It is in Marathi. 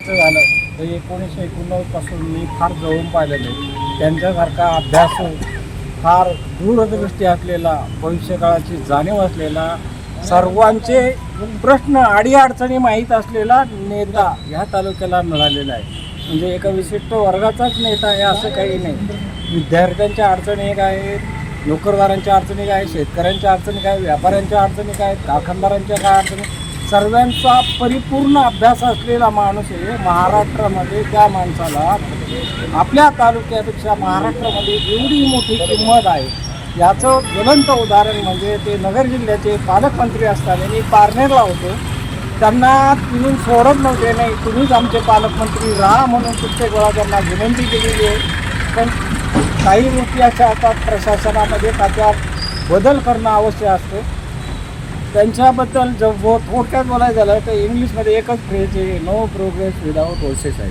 झालं. तर एकोणीसशे एकोणनव्वदपासून मी फार जवळून पाहिलेलं आहे. त्यांच्यासारखा अभ्यास फार दूरदृष्टी असलेला भविष्यकाळाची जाणीव असलेला सर्वांचे प्रश्न अडीअडचणी माहीत असलेला नेता ह्या तालुक्याला मिळालेला आहे. म्हणजे एका विशिष्ट वर्गाचाच नेता आहे असं काही नाही. विद्यार्थ्यांच्या अडचणी एक आहेत नोकरदारांच्या अडचणी काय शेतकऱ्यांच्या अडचणी काय व्यापाऱ्यांच्या अडचणी काय आहेत कारखानदारांच्या काय अडचणी सर्वांचा परिपूर्ण अभ्यास असलेला माणूस आहे महाराष्ट्रामध्ये त्या माणसाला आपल्या तालुक्यापेक्षा महाराष्ट्रामध्ये एवढी मोठी किंमत आहे. याचं ज्वलंत उदाहरण म्हणजे ते नगर जिल्ह्याचे पालकमंत्री असताना मी पारनेरला होतो. त्यांना तुम्ही सोडत नव्हते नाही तुम्हीच आमचे पालकमंत्री राहा म्हणून प्रत्येक वेळा त्यांना विनंती केलेली आहे. पण काही गोष्टी अशा असतात प्रशासनामध्ये त्याच्यात बदल करणं आवश्यक असतं. त्यांच्याबद्दल जर थोडक्यात बोलायचं झालं तर इंग्लिशमध्ये एकच फ्रेज आहे नो प्रोग्रेस विदाऊट प्रोसेस आहे.